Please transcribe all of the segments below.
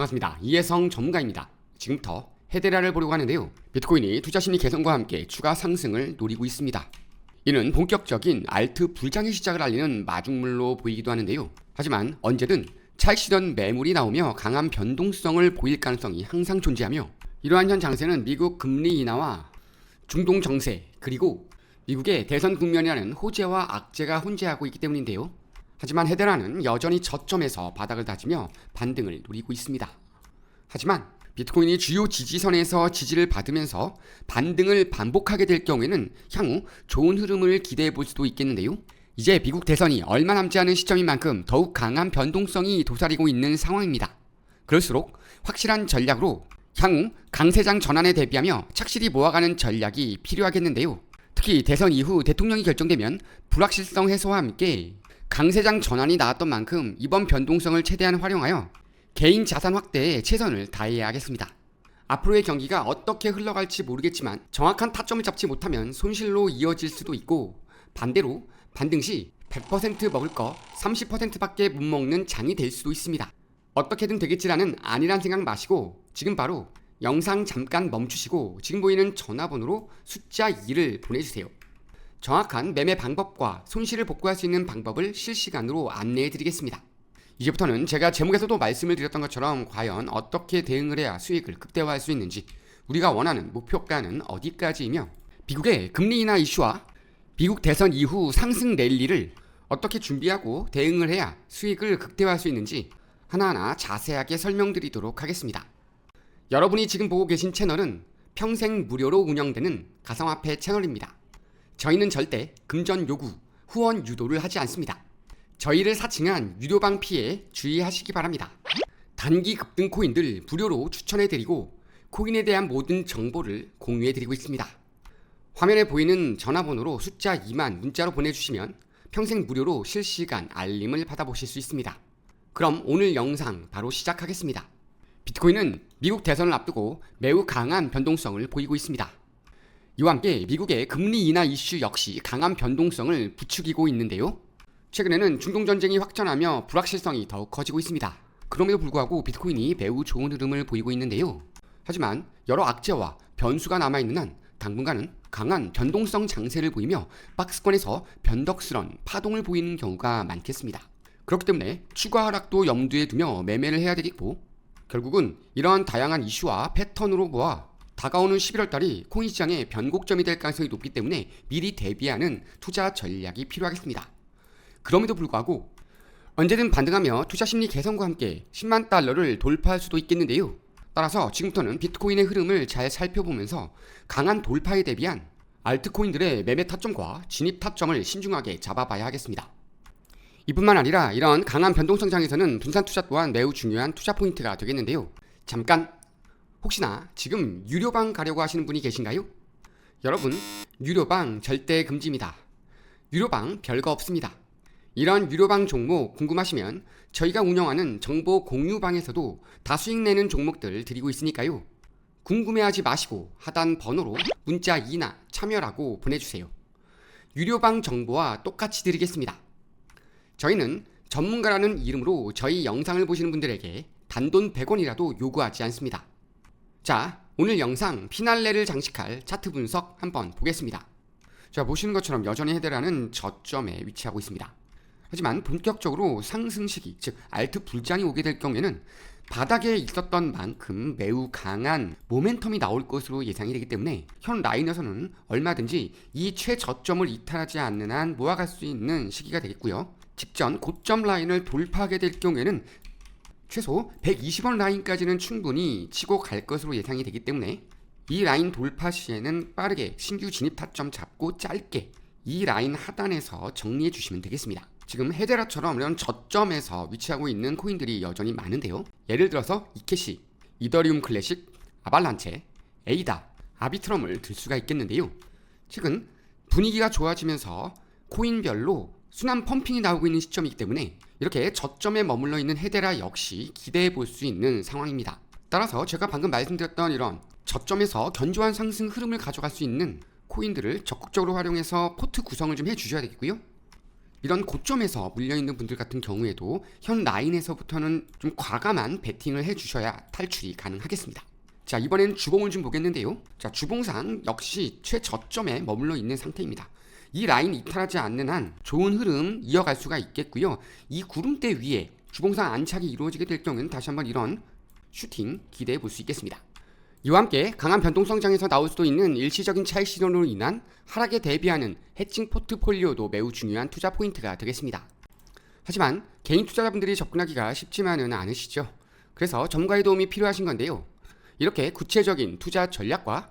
반갑습니다. 이혜성 전문가입니다. 지금부터 헤데라를 보려고 하는데요. 비트코인이 투자 심리 개선과 함께 추가 상승을 노리고 있습니다. 이는 본격적인 알트 불장의 시작을 알리는 마중물로 보이기도 하는데요. 하지만 언제든 실현 매물이 나오며 강한 변동성을 보일 가능성이 항상 존재하며 이러한 현 장세는 미국 금리 인하와 중동 정세 그리고 미국의 대선 국면이라는 호재와 악재가 혼재하고 있기 때문인데요. 하지만 헤데라는 여전히 저점에서 바닥을 다지며 반등을 노리고 있습니다. 하지만 비트코인이 주요 지지선에서 지지를 받으면서 반등을 반복하게 될 경우에는 향후 좋은 흐름을 기대해 볼 수도 있겠는데요. 이제 미국 대선이 얼마 남지 않은 시점인 만큼 더욱 강한 변동성이 도사리고 있는 상황입니다. 그럴수록 확실한 전략으로 향후 강세장 전환에 대비하며 착실히 모아가는 전략이 필요하겠는데요. 특히 대선 이후 대통령이 결정되면 불확실성 해소와 함께 강세장 전환이 나왔던 만큼 이번 변동성을 최대한 활용하여 개인 자산 확대에 최선을 다해야 하겠습니다. 앞으로의 경기가 어떻게 흘러갈지 모르겠지만 정확한 타점을 잡지 못하면 손실로 이어질 수도 있고 반대로 반등 시 100% 먹을 거 30%밖에 못 먹는 장이 될 수도 있습니다. 어떻게든 되겠지라는 아니란 생각 마시고 지금 바로 영상 잠깐 멈추시고 지금 보이는 전화번호로 숫자 2를 보내주세요. 정확한 매매 방법과 손실을 복구할 수 있는 방법을 실시간으로 안내해 드리겠습니다. 이제부터는 제가 제목에서도 말씀을 드렸던 것처럼 과연 어떻게 대응을 해야 수익을 극대화할 수 있는지 우리가 원하는 목표가는 어디까지이며 미국의 금리 인하 이슈와 미국 대선 이후 상승 랠리를 어떻게 준비하고 대응을 해야 수익을 극대화할 수 있는지 하나하나 자세하게 설명드리도록 하겠습니다. 여러분이 지금 보고 계신 채널은 평생 무료로 운영되는 가상화폐 채널입니다. 저희는 절대 금전 요구, 후원 유도를 하지 않습니다. 저희를 사칭한 유료방 피해 주의하시기 바랍니다. 단기 급등 코인들 무료로 추천해드리고 코인에 대한 모든 정보를 공유해드리고 있습니다. 화면에 보이는 전화번호로 숫자 2만 문자로 보내주시면 평생 무료로 실시간 알림을 받아보실 수 있습니다. 그럼 오늘 영상 바로 시작하겠습니다. 비트코인은 미국 대선을 앞두고 매우 강한 변동성을 보이고 있습니다. 이와 함께 미국의 금리 인하 이슈 역시 강한 변동성을 부추기고 있는데요. 최근에는 중동 전쟁이 확전하며 불확실성이 더욱 커지고 있습니다. 그럼에도 불구하고 비트코인이 매우 좋은 흐름을 보이고 있는데요. 하지만 여러 악재와 변수가 남아있는 한 당분간은 강한 변동성 장세를 보이며 박스권에서 변덕스런 파동을 보이는 경우가 많겠습니다. 그렇기 때문에 추가 하락도 염두에 두며 매매를 해야 되겠고 결국은 이러한 다양한 이슈와 패턴으로 보아 다가오는 11월 달이 코인 시장의 변곡점이 될 가능성이 높기 때문에 미리 대비하는 투자 전략이 필요하겠습니다. 그럼에도 불구하고 언제든 반등하며 투자 심리 개선과 함께 10만 달러를 돌파할 수도 있겠는데요. 따라서 지금부터는 비트코인의 흐름을 잘 살펴보면서 강한 돌파에 대비한 알트코인들의 매매 타점과 진입 타점을 신중하게 잡아봐야 하겠습니다. 이뿐만 아니라 이런 강한 변동성장에서는 분산 투자 또한 매우 중요한 투자 포인트가 되겠는데요. 잠깐 혹시나 지금 유료방 가려고 하시는 분이 계신가요? 여러분 유료방 절대 금지입니다. 유료방 별거 없습니다. 이런 유료방 종목 궁금하시면 저희가 운영하는 정보 공유방에서도 다 수익 내는 종목들 드리고 있으니까요. 궁금해하지 마시고 하단 번호로 문자 2나 참여라고 보내주세요. 유료방 정보와 똑같이 드리겠습니다. 저희는 전문가라는 이름으로 저희 영상을 보시는 분들에게 단돈 100원이라도 요구하지 않습니다. 자, 오늘 영상 피날레를 장식할 차트 분석 한번 보겠습니다. 자, 보시는 것처럼 여전히 헤데라는 저점에 위치하고 있습니다. 하지만 본격적으로 상승 시기, 즉 알트 불장이 오게 될 경우에는 바닥에 있었던 만큼 매우 강한 모멘텀이 나올 것으로 예상이 되기 때문에 현 라인에서는 얼마든지 이 최저점을 이탈하지 않는 한 모아갈 수 있는 시기가 되겠고요. 직전 고점 라인을 돌파하게 될 경우에는 최소 120원 라인까지는 충분히 치고 갈 것으로 예상이 되기 때문에 이 라인 돌파 시에는 빠르게 신규 진입 타점 잡고 짧게 이 라인 하단에서 정리해 주시면 되겠습니다. 지금 헤데라처럼 이런 저점에서 위치하고 있는 코인들이 여전히 많은데요. 예를 들어서 이케시, 이더리움 클래식, 아발란체, 에이다, 아비트럼을 들 수가 있겠는데요. 최근 분위기가 좋아지면서 코인별로 순환 펌핑이 나오고 있는 시점이기 때문에 이렇게 저점에 머물러 있는 헤데라 역시 기대해 볼 수 있는 상황입니다. 따라서 제가 방금 말씀드렸던 이런 저점에서 견조한 상승 흐름을 가져갈 수 있는 코인들을 적극적으로 활용해서 포트 구성을 좀 해주셔야 되겠고요. 이런 고점에서 물려있는 분들 같은 경우에도 현 라인에서부터는 좀 과감한 베팅을 해주셔야 탈출이 가능하겠습니다. 자 이번엔 주봉을 좀 보겠는데요. 자 주봉상 역시 최저점에 머물러 있는 상태입니다. 이 라인 이탈하지 않는 한 좋은 흐름 이어갈 수가 있겠고요. 이 구름대 위에 주봉상 안착이 이루어지게 될 경우는 다시 한번 이런 슈팅 기대해 볼 수 있겠습니다. 이와 함께 강한 변동성장에서 나올 수도 있는 일시적인 차익 실현으로 인한 하락에 대비하는 해칭 포트폴리오도 매우 중요한 투자 포인트가 되겠습니다. 하지만 개인 투자자분들이 접근하기가 쉽지만은 않으시죠. 그래서 전문가의 도움이 필요하신 건데요. 이렇게 구체적인 투자 전략과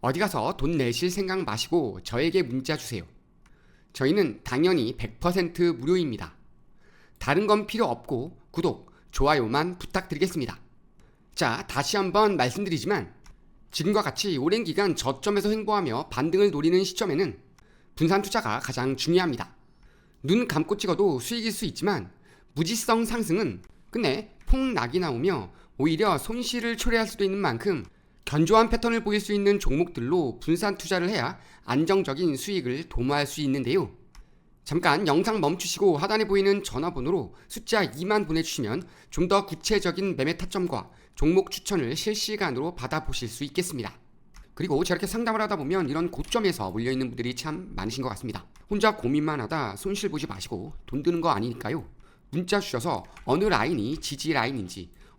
어디 가서 돈 내실 생각 마시고 저에게 문자 주세요. 저희는 당연히 100% 무료입니다. 다른 건 필요 없고 구독, 좋아요만 부탁드리겠습니다. 자, 다시 한번 말씀드리지만 지금과 같이 오랜 기간 저점에서 횡보하며 반등을 노리는 시점에는 분산 투자가 가장 중요합니다. 눈 감고 찍어도 수익일 수 있지만 무지성 상승은 끝내 폭락이 나오며 오히려 손실을 초래할 수도 있는 만큼 견조한 패턴을 보일 수 있는 종목들로 분산 투자를 해야 안정적인 수익을 도모할 수 있는데요. 잠깐 영상 멈추시고 하단에 보이는 전화번호로 숫자 2만 보내주시면 좀 더 구체적인 매매 타점과 종목 추천을 실시간으로 받아보실 수 있겠습니다. 그리고 저렇게 상담을 하다 보면 이런 고점에서 몰려있는 분들이 참 많으신 것 같습니다. 혼자 고민만 하다 손실 보지 마시고 돈 드는 거 아니니까요. 문자 주셔서 어느 라인이 지지 라인인지